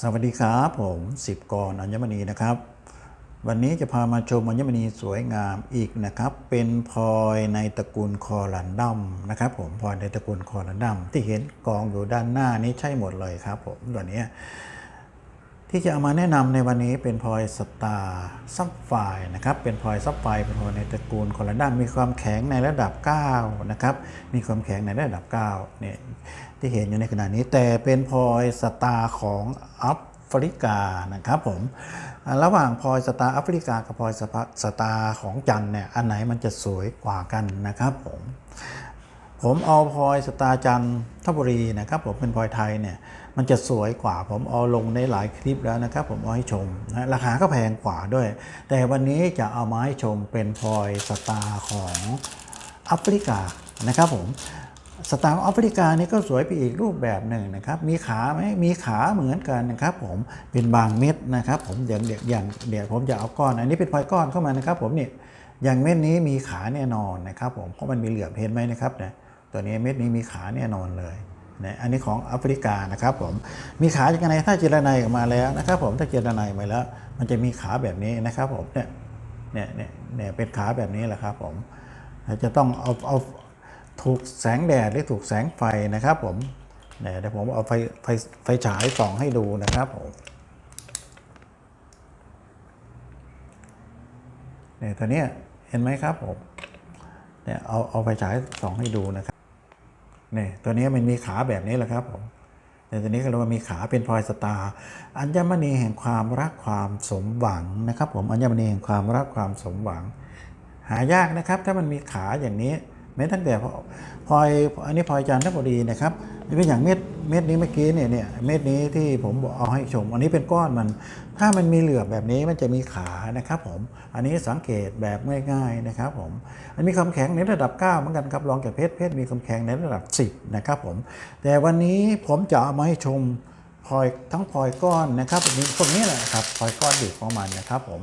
สวัสดีครับผมสิบกรอัญมณีนะครับ วันนี้จะพามาชมอัญมณีสวยงามอีกนะครับ เป็นพลอยในตระกูลคอรันดัมนะครับ ผมพลอยในตระกูลคอรันดัมที่เห็นกองอยู่ด้านหน้านี้ใช่หมดเลยครับ ผมตัวนี้ ที่จะเอามาแนะนำในวันนี้เป็นพลอยสตาร์ซับไฟนะครับเป็นพลอยซับไฟเป็นพลอยในตระกูลคอลันดัมมีความแข็งในระดับ9นะครับมีความแข็งในระดับ9เนี่ยที่เห็นอยู่ในขณะนี้แต่เป็นพลอยสตาร์ของแอฟริกานะครับผมระหว่างพลอยสตาร์แอฟริกากับพลอยสตาร์ของจันเนี่ยอันไหนมันจะสวยกว่ากันนะครับผมผมเอาพลอยสตาร์จันทบุรีนะครับผมเป็นพลอยไทยเนี่ย มันจะสวยกว่าผมเอาลงในหลายคลิปแล้วนะครับ ผมเอาให้ชมนะราคาก็แพงกว่าด้วย แต่วันนี้จะเอามาให้ชมเป็นพลอยสตาร์ของแอฟริกานะครับผมสตาร์แอฟริกานี่ก็สวยไปอีกรูปแบบหนึ่งนะครับ มีขาไหมมีขาเหมือนกันนะครับ ผมเป็นบางเม็ดนะครับ ผมอย่างเดี๋ยวอย่างเดี๋ยวผมจะเอาก้อน อันนี้เป็นพลอยก้อนเข้ามานะครับ ผมเนี่ยอย่างเม็ดนี้มีขาแน่นอนนะครับ ผมเพราะมันมีเหลือบเห็นไหมนะครับเนี่ยตัวนี้เม็ดนี้มีขาแน่นอนเลย นะอันนี้ของแอฟริกานะครับผมมีขาอย่างไรถ้าเจรไนออกมาแล้วนะครับผมถ้าเจรไนมาแล้ว มันจะมีขาแบบนี้นะครับผมเนี่ยเนี่ยเนี่ยเนี่ยเป็นขาแบบนี้แหละครับผมจะต้องเอาเอาถูกแสงแดดหรือถูกแสงไฟนะครับผมเนี่ยเดี๋ยวผมเอาไฟไฟไฟฉายส่องให้ดูนะครับผมเนี่ยตัวเนี้ยเห็นไหมครับผมเนี่ยเอาเอาไฟฉายส่องให้ดูนะครับ เนี่ยตัวนี้มันมีขาแบบนี้แหละครับผมแต่ตัวนี้ก็เรียกว่ามีขาเป็นพลอยสตาร์อัญมณีแห่งความรักความสมหวังนะครับ ผมอัญมณีแห่งความรักความสมหวัง หายากนะครับ ถ้ามันมีขาอย่างนี้แม้ตั้งแต่พลพลอยอันนี้พลอยจันทบุรีนะครับนี่เป็นอย่างเม็ด เม็ดนี้เมื่อกี้เนี่ยเนี่ยเม็ดนี้ที่ผมบอกเอาให้ชม อันนี้เป็นก้อนมัน ถ้ามันมีเหลือบแบบนี้มันจะมีขานะครับผม อันนี้สังเกตแบบง่ายๆนะครับผมอันมีความแข็งในระดับ 9 เหมือนกันครับรองจากเพชรเพชรมีความแข็งในระดับ 10 นะครับผม แต่วันนี้ผมจะเอามาให้ชมพลอยทั้งพลอยก้อนนะครับอันนี้พวกนี้แหละครับพลอยก้อนดิบของมันนะครับผม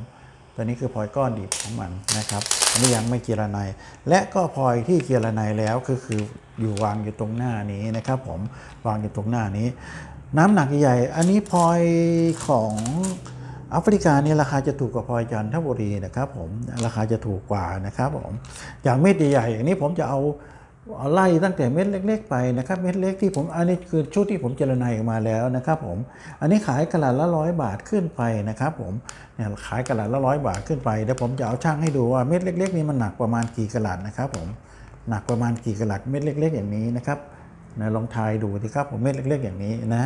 ตัวนี้คือพลอยก้อนดิบของมันนะครับอันนี้ยังไม่เจรนายและก็พลอยที่เจรนายแล้วก็คืออยู่วางอยู่ตรงหน้านี้นะครับ ผมวางอยู่ตรงหน้านี้ น้ำหนักใหญ่อันนี้พลอยของแอฟริกาเนี่ยราคาจะถูกกว่าพลอยจันทบุรีนะครับ ผมราคาจะถูกกว่านะครับผมอย่างเม็ดใหญ่ๆอย่างนี้ผมจะเอา ไล่ตั้งแต่เม็ดเล็ก ๆ ไปนะครับเม็ดเล็กที่ผมอันนี้คือชุดที่ผมเจรนายออกมาแล้วนะครับผมอันนี้ขายกระดาษละร้อยบาทขึ้นไปนะครับผมเนี่ยขายกระดาษละร้อยบาทขึ้นไปเดี๋ยวผมจะเอาช่างให้ดูว่าเม็ดเล็ก ๆ นี่มันหนักประมาณกี่กระดาษนะครับผมหนักประมาณกี่กระดาษเม็ดเล็ก ๆ อย่างนี้นะครับนะลองทายดูสิครับผมเม็ดเล็ก ๆ อย่างนี้นะ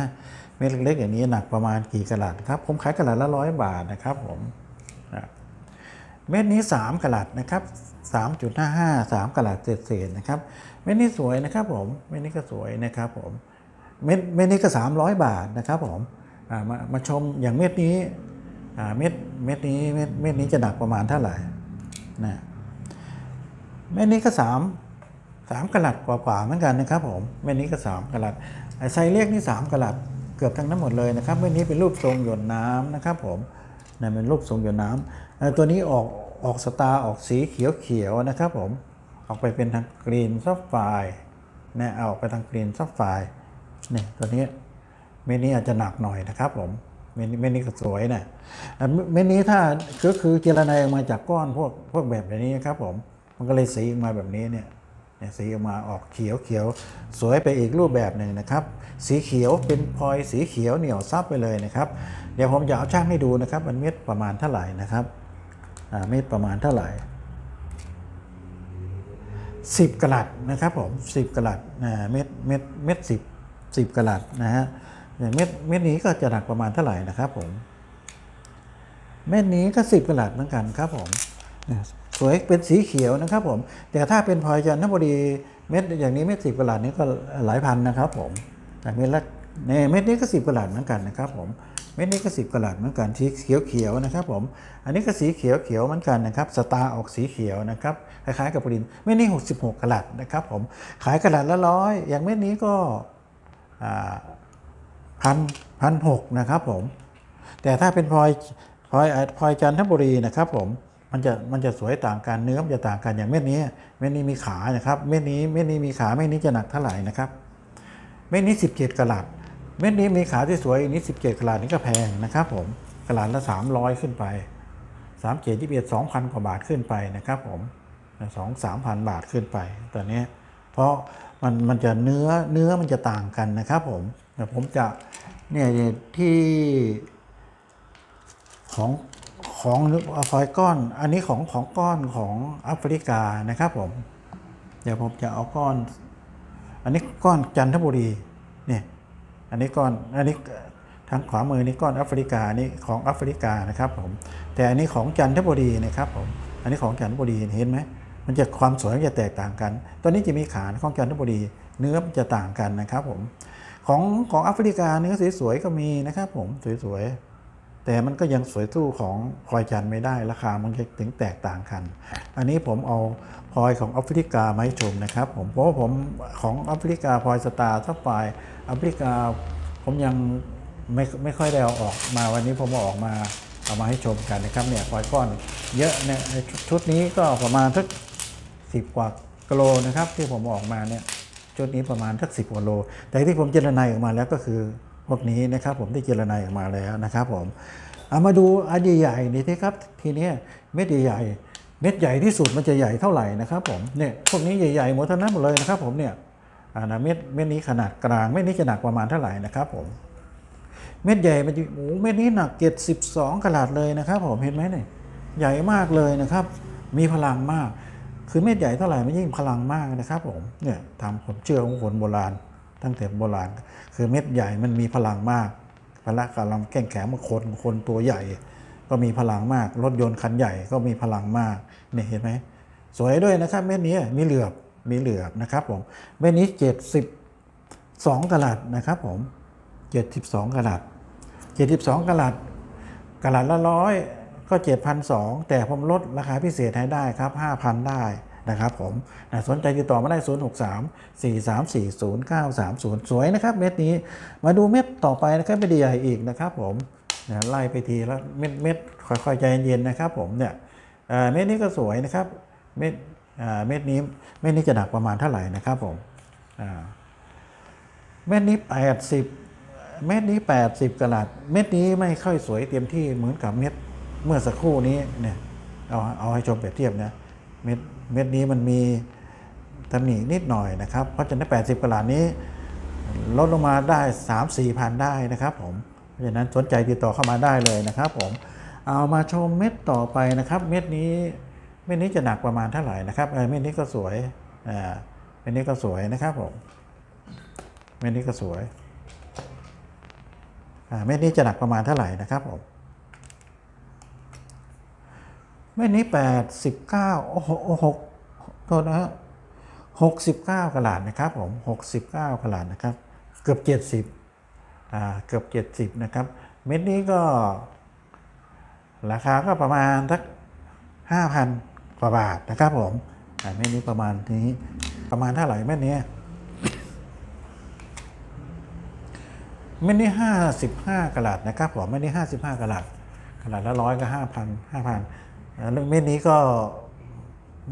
เม็ดเล็ก ๆ อย่างนี้หนักประมาณกี่กระดาษครับผมขายกระดาษละร้อยบาทนะครับผมนะ เม็ดนี้ 3กะลัดนะครับ 3.55 3กะลัดเศษๆนะครับ เม็ดนี้สวยนะครับผม เม็ดนี้ก็สวยนะครับผม เม็ดเม็ดนี้ก็ 300 บาทนะครับผมมามาชมอย่างเม็ดนี้เม็ดเม็ดนี้เม็ดเม็ดนี้จะหนักประมาณเท่าไหร่นะเม็ดนี้ก็ 3 3กะลัดกว่าๆเหมือนกันนะครับผม เม็ดนี้ก็ 3กะลัดไอไซส์เล็กนี่ 3กะลัดเกือบทั้งนั้นหมดเลยนะครับ เม็ดนี้เป็นรูปทรงหยดน้ำนะครับผมนะเป็นรูปทรงหยดน้ำ ตัวนี้ออกออกสตาร์ออกสีเขียวๆนะครับผมออกไปเป็นทางกรีนซับไฟนะเอาออกไปทางกรีนซับไฟเนี่ยตัวนี้เม็ดนี้อาจจะหนักหน่อยนะครับผมเมนี้เมนี้ก็สวยนะเม็ดเม็ดนี้ถ้าก็คือเจรไนายออกมาจากก้อนพวกพวกแบบนี้ครับผมมันก็เลยสีออกมาแบบนี้เนี่ยเนี่ยสีออกมาออกเขียวเขียวสวยไปอีกรูปแบบหนึ่งนะครับ สีเขียวเป็นพลอยสีเขียวเหนียวซับไปเลยนะครับ เดี๋ยวผมจะเอาช่างให้ดูนะครับมันเม็ดประมาณเท่าไหร่นะครับ เม็ดประมาณเท่าไหร่ 10กะลัดนะครับผม 10กะลัดนะเม็ดเม็ดเม็ดสิบสิบกะลัดนะฮะอย่างเม็ดเม็ดนี้ก็จะหนักประมาณเท่าไหร่นะครับผม เม็ดนี้ก็10กะลัดเหมือนกันครับผมสวยเป็นสีเขียวนะครับผม แต่ถ้าเป็นพลอยจันทบุรีเม็ดอย่างนี้เม็ดสิบกะลัดนี้ก็หลายพันนะครับผมแต่เม็ดละเนี่ยเม็ดนี้ก็สิบกะลัดเหมือนกันนะครับผม เม็ดนี้ก็สิบกะลัดเหมือนกันสีเขียวเขียวๆนะครับผมอันนี้ก็สีเขียวเขียวๆเหมือนกันนะครับสตาร์ออกสีเขียวนะครับคล้ายๆกับปรินเม็ดนี้ 66กะลัดนะครับผมขายกะลัดละร้อยอย่างเม็ดนี้ก็พันพันหกนะครับผมแต่ถ้าเป็นพลอยพลอยพลอยจันทบุรีนะครับผมมันจะมันจะสวยต่างกันเนื้อมันจะต่างกันอย่างเม็ดนี้เม็ดนี้มีขานะครับเม็ดนี้เม็ดนี้มีขาเม็ดนี้จะหนักเท่าไหร่นะครับเม็ดนี้ 17กะลัด เม็ดนี้มีขาที่สวยอันนี้ 17กะลัดนี่ก็แพงนะครับผมกะลัดละ 300 ขึ้นไป3เจ็ดยี่สิบเอ็ดสองพันกว่าบาทขึ้นไปนะครับผมสองสามพันบาทขึ้นไปตอนนี้ เพราะมันมันจะเนื้อเนื้อมันจะต่างกันนะครับผมแต่ผมจะเนี่ยที่ของของฟอยก้อน อันนี้ของของก้อนของแอฟริกานะครับผม เดี๋ยวผมจะเอาก้อน อันนี้ก้อนจันทบุรีเนี่ย อันนี้ก้อนอันนี้ทางขวามือนี่ก้อนแอฟริกานี่ของแอฟริกานะครับผมแต่อันนี้ของจันทบุรีนะครับผมอันนี้ของจันทบุรีเห็นไหมมันจะความสวยมันจะแตกต่างกัน ตอนนี้จะมีขาของจันทบุรีเนื้อมันจะต่างกันนะครับผมของของแอฟริกาเนื้อสวยๆก็มีนะครับผมสวยๆ แต่มันก็ยังสวยสู้ของพลอยจันทร์ไม่ได้ราคามันจะถึงแตกต่างกัน อันนี้ผมเอาพลอยของแอฟริกามาให้ชมนะครับ ผมเพราะว่าผมของแอฟริกาพลอยสตาร์ทัฟไฟแอฟริกาผมยังไม่ไม่ค่อยได้เอาออกมาวันนี้ผมเอาออกมาเอามาให้ชมกันนะครับเนี่ยพลอยก้อนเยอะเนี่ยชุดชุดนี้ก็ประมาณสักสิบกว่ากิโลนะครับที่ผมออกมาเนี่ยชุดนี้ประมาณสักสิบกว่าโล แต่ที่ผมเจรนายออกมาแล้วก็คือ พวกนี้นะครับผมที่เจรนายออกมาแล้วนะครับผมเอามาดูอันใหญ่ๆนี่ที่ครับทีนี้เม็ดใหญ่ๆเม็ดใหญ่ที่สุดมันจะใหญ่เท่าไหร่นะครับผมเนี่ยพวกนี้ใหญ่ๆหมดทั้งนั้นหมดเลยนะครับผมเนี่ยอ่านะเม็ดเม็ดนี้ขนาดกลางเม็ดนี้จะหนักประมาณเท่าไหร่นะครับผมเม็ดใหญ่มันโอ้เม็ดนี้หนักเจ็ดสิบสองกลัดเลยนะครับผมเห็นไหมเนี่ยใหญ่มากเลยนะครับ มีพลังมาก คือเม็ดใหญ่เท่าไหร่มันยิ่งพลังมากนะครับผมเนี่ยตามความเชื่อของคนโบราณ ตั้งแต่โบราณ คือเม็ดใหญ่มันมีพลังมากพละกำลังแข่งแข็งมาคนคนตัวใหญ่ ก็มีพลังมาก รถยนต์คันใหญ่ก็มีพลังมากเนี่ยเห็นไหมสวยด้วยนะครับเม็ดนี้มีเหลือบมีเหลือบนะครับผมเม็ดนี้เจ็ดสิบสองกะลัดนะครับผมเจ็ดสิบสองกะลัดเจ็ดสิบสองกะลัดกะลัดละร้อยก็ 7,200แต่ผมลดราคาพิเศษให้ได้ครับ 5,000 ได้ นะครับผมนะสนใจติดต่อมาได้ 063 434 0930 สวยนะครับ เม็ดนี้มาดูเม็ดต่อไปนะครับไม่ด้ใหญ่อีกนะครับผมนะไล่ไปทีแล้วเม็ดเม็ดค่อยๆใจเย็นๆนะครับผมเนี่ยเม็ดนี้ก็สวยนะครับเม็ดเม็ดนี้เม็ดนี้จะหนักประมาณเท่าไหร่นะครับผมเม็ดนี้ 80 เม็ดนี้ 80กะลัด เม็ดนี้ไม่ค่อยสวยเต็มที่เหมือนกับเม็ดเมื่อสักครู่นี้เนี่ยเอาเอาให้ชมเปรียบเทียบนะเม็ด เม็ดนี้มันมีตำหนินิดหน่อยนะครับ เพราะฉะนั้น 80กะลัดนี้ลดลงมาได้ 3 4พันได้นะครับผม เพราะฉะนั้นสนใจติดต่อเข้ามาได้เลยนะครับผม เอามาชมเม็ดต่อไปนะครับ เม็ดนี้เม็ดนี้จะหนักประมาณเท่าไหร่นะครับเออเม็ดนี้ก็สวยเม็ดนี้ก็สวยนะครับผม เม็ดนี้ก็สวยเม็ดนี้จะหนักประมาณเท่าไหร่นะครับผม เม็ดนี้แปดสิบเก้าโอ้โหโอ้โทษนะฮะหกสิบเก้ากะลัดนะครับผมหกสิบเก้ากะลัดนะครับ เกือบเจ็ดสิบอ่าเกือบเจ็ดสิบนะครับ เม็ดนี้ก็ ราคาก็ประมาณสักห้าพันกว่าบาทนะครับผมอ่เม็ดนี้ประมาณนี้ประมาณเท่าไหร่เม็ดนี้เม็ดนี้ห้าสิบห้ากะลัดนะครับผมเม็ดนี้ห้าสิบห้ากะลัดกะลัดละร้อยก็ห้าพันห้าพัน ล้วเม็ดนี้ก็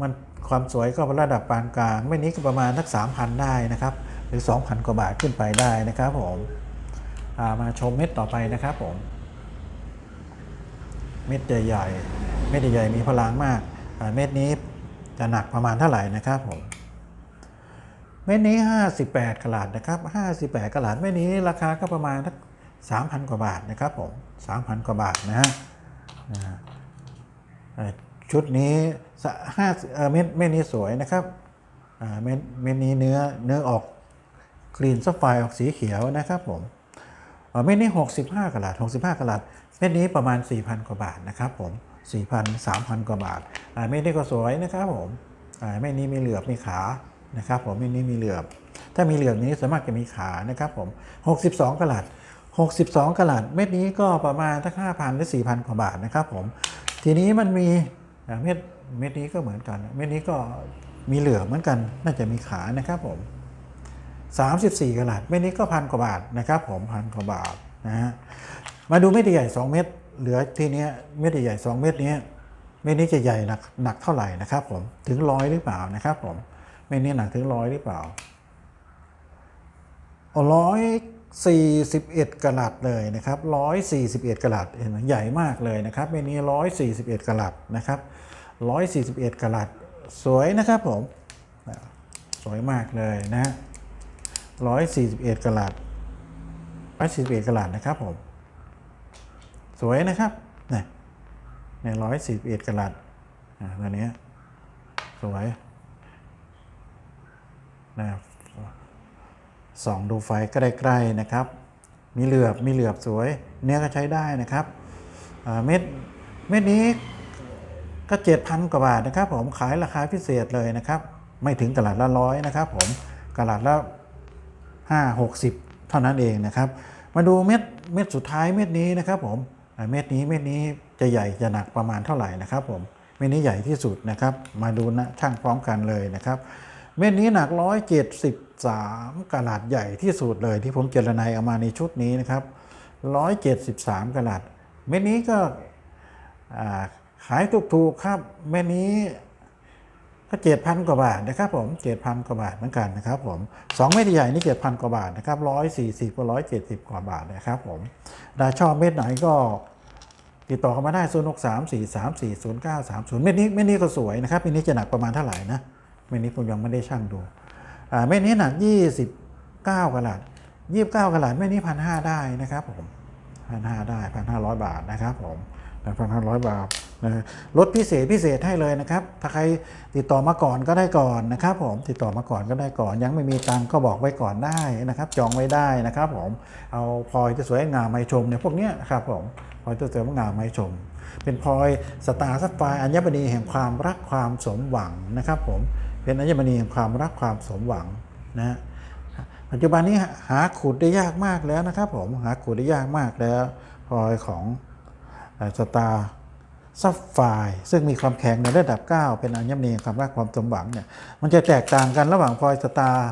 มันความสวยก็ระดับปานกลางเม็ดนี้ก็ประมาณสักสามพันได้นะครับ หรือสองพันกว่าบาทขึ้นไปได้นะครับผมามาชมเม็ดต่อไปนะครับผม เม็ดใหญ่ๆเม็ดใหญ่ๆมีพลังมากเม็ดนี้จะหนักประมาณเท่าไหร่นะครับผมเม็ดนี้ 58กะลัดนะครับ 58กะลัดเม็ดนี้ราคาก็ประมาณสัก3,000 กว่าบาทนะครับผม3,000 กว่าบาทนะฮะ ชุดนี้ห้าเม็ดเม็ดนี้สวยนะครับเม็ดเม็ดนี้เนื้อเนื้อออกกรีนซัฟไฟออกสีเขียวนะครับผมเม็ดนี้ 65กะลัด65กะลัดเม็ดนี้ประมาณ 4,000 กว่าบาทนะครับผม4,000 3,000 กว่าบาทเม็ดนี้ก็สวยนะครับผมเม็ดนี้มีเหลือบมีขานะครับผมไม่นี้มีเหลือบ ถ้ามีเหลือบนี้สามารถจะมีขานะครับผม 62กะลัด 62กะลัดเม็ดนี้ก็ประมาณสัก5,000หรือ4,000 กว่าบาทนะครับผม ทีนี้มันมีเม็ดเม็ดนี้ก็เหมือนกัน เม็ดนี้ก็มีเหลือเหมือนกัน น่าจะมีขานะครับผม 34กะลัดเม็ดนี้ก็พันกว่าบาทนะครับ ผมพันกว่าบาทนะฮะมาดูเม็ดใหญ่2เม็ดเหลือทีเนี้เม็ดใหญ่2เม็ดนี้เม็ดนี้จะใหญ่หนักหนักเท่าไหร่นะครับ ผมถึงร้อยหรือเปล่านะครับ ผมเม็ดนี้หนักถึงร้อยหรือเปล่าเอาร้อย 41กะลัดเลยนะครับ 141กะลัดเห็นไหมใหญ่มากเลยนะครับเมนี้141กะลัดนะครับ 141กะลัดสวยนะครับผม สวยมากเลยนะ 141กะลัด141กะลัดนะครับผม สวยนะครับเนี่ยในร้อยสี่เอ็ดกะลัดอ่าตัวนี้สวยนะ ส่องดูไฟได้ใกล้นะครับ มีเหลือบมีเหลือบสวย เนื้อก็ใช้ได้นะครับเม็ดเม็ดนี้ก็เจ็ดพันกว่าบาทนะครับ ผมขายราคาพิเศษเลยนะครับ ไม่ถึงกะลัดละร้อยนะครับผมกะลัดละห้าหกสิบเท่านั้นเองนะครับ มาดูเม็ดเม็ดสุดท้ายเม็ดนี้นะครับผมเม็ดนี้เม็ดนี้จะใหญ่จะหนักประมาณเท่าไหร่นะครับ ผมเม็ดนี้ใหญ่ที่สุดนะครับ มาดูนะช่างพร้อมกันเลยนะครับ เม็ดนี้หนัก173กะลัดใหญ่ที่สุดเลยที่ผมเจรนายเอามาในชุดนี้นะครับ173กะลัด เม็ดนี้ก็ขายถูกๆครับ เม็ดนี้ก็เจ็ดพันกว่าบาทนะครับผมเจ็ดพันกว่าบาทเหมือนกันนะครับผมสองเม็ดใหญ่นี่เจ็ดพันกว่าบาทนะครับร้อยสี่สิบกว่าร้อยเจ็ดสิบกว่าบาทนะครับผมถ้าชอบเม็ดไหนก็ติดต่อเข้ามาได้ศูนย์หกสามสี่สามสี่ศูนย์เก้าสามศูนย์เม็ดนี้เม็ดนี้ก็สวยนะครับเม็ดนี้จะหนักประมาณเท่าไหร่นะ เม็ดนี้ผมยังไม่ได้ชั่งดูอ่าเม็ดนี้หนักยี่สิบเก้ากะลัดยี่สิบเก้ากะลัดเม็ดนี้พันห้าได้นะครับผมพันห้าได้พันห้าร้อยบาทนะครับผมพันห้าร้อยบาทนะลดพิเศษพิเศษให้เลยนะครับ ถ้าใครติดต่อมาก่อนก็ได้ก่อนนะครับ ผมติดต่อมาก่อนก็ได้ก่อน ยังไม่มีตังก็บอกไว้ก่อนได้นะครับ จองไว้ได้นะครับ ผมเอาพลอยจะสวยงามมาให้ชมเนี่ยพวกเนี้ยครับผมพลอยจะสวยงามมาให้ชม เป็นพลอยสตาร์สัฟไฟอัญมณีแห่งความรักความสมหวังนะครับ ผม เป็นอัญมณีแห่งความรักความสมหวังนะฮะปัจจุบันนี้หาขุดได้ยากมากแล้วนะครับผมหาขุดได้ยากมากแล้วพลอยของสตาร์ซัฟไฟซึ่งมีความแข็งในระดับ 9 เป็นอัญมณีแห่งความรักความสมหวังเนี่ยมันจะแตกต่างกันระหว่างพลอยสตาร์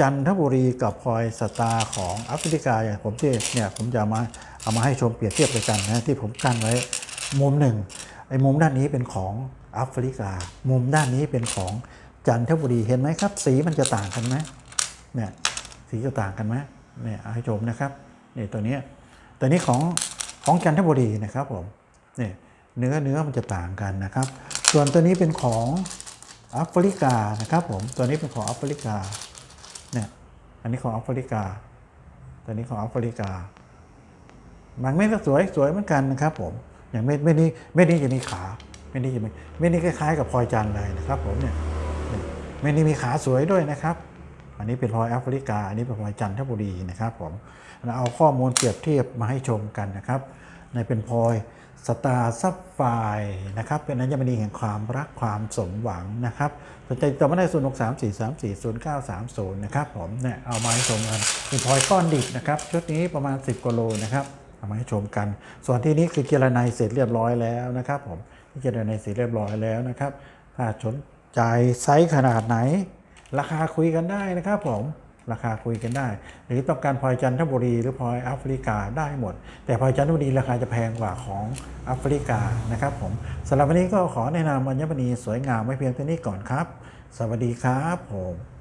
จันทบุรีกับพลอยสตาร์ของแอฟริกาอย่างผมที่เนี่ยผมจะมาเอามาให้ชมเปรียบเทียบกันนะที่ผมกั้นไว้มุมหนึ่งไอ้มุมด้านนี้เป็นของแอฟริกา มุมด้านนี้เป็นของ จันทบุรีเห็นไหมครับ สีมันจะต่างกันไหมเนี่ยสีจะต่างกันไหมเนี่ยเอาให้ชมนะครับเนี่ยตัวนี้ตัวนี้ของของจันทบุรีนะครับผมเนี่ยเนื้อเนื้อมันจะต่างกันนะครับ ส่วนตัวนี้เป็นของแอฟริกานะครับผมตัวนี้เป็นของแอฟริกาเนี่ยอันนี้ของแอฟริกา ตัวนี้ของแอฟริกาบางเม็ดก็สวยสวยเหมือนกันนะครับผมอย่างเม็ดเม็ดนี้เม็ดนี้จะมีขาเม็ดนี้จะมีเม็ดนี้คล้ายๆกับพลอยจันทร์เลยนะครับผมเนี่ย เนี่ยเม็ดนี้มีขาสวยด้วยนะครับ อันนี้เป็นพลอยแอฟริกา อันนี้เป็นพลอยจันทบุรีนะครับผมเราเอาข้อมูลเปรียบเทียบมาให้ชมกันนะครับในเป็นพลอยสตาร์ซับไฟนะครับเป็นอัญมณีแห่งความรักความสมหวังนะครับสนใจต่อมาได้ศูนย์หกสามสี่สามสี่ศูนย์เก้าสามศูนย์นะครับผมเนี่ยเอามาให้ชมกันเป็นพลอยก้อนดิบนะครับชุดนี้ประมาณ10กิโลนะครับเอามาให้ชมกัน ส่วนที่นี้คือเจรไนเสร็จเรียบร้อยแล้วนะครับผมที่เจรไนเสร็จเรียบร้อยแล้วนะครับถ้าสน ใจไซส์ขนาดไหน ราคาคุยกันได้นะครับผมราคาคุยกันได้ หรือต้องการพลอยจันทบุรีหรือพลอยแอฟริกาได้หมด แต่พลอยจันทบุรีราคาจะแพงกว่าของแอฟริกานะครับผมสำหรับวันนี้ก็ขอแนะนำอัญมณีสวยงามไว้เพียงเท่านี้ก่อนครับ สวัสดีครับผม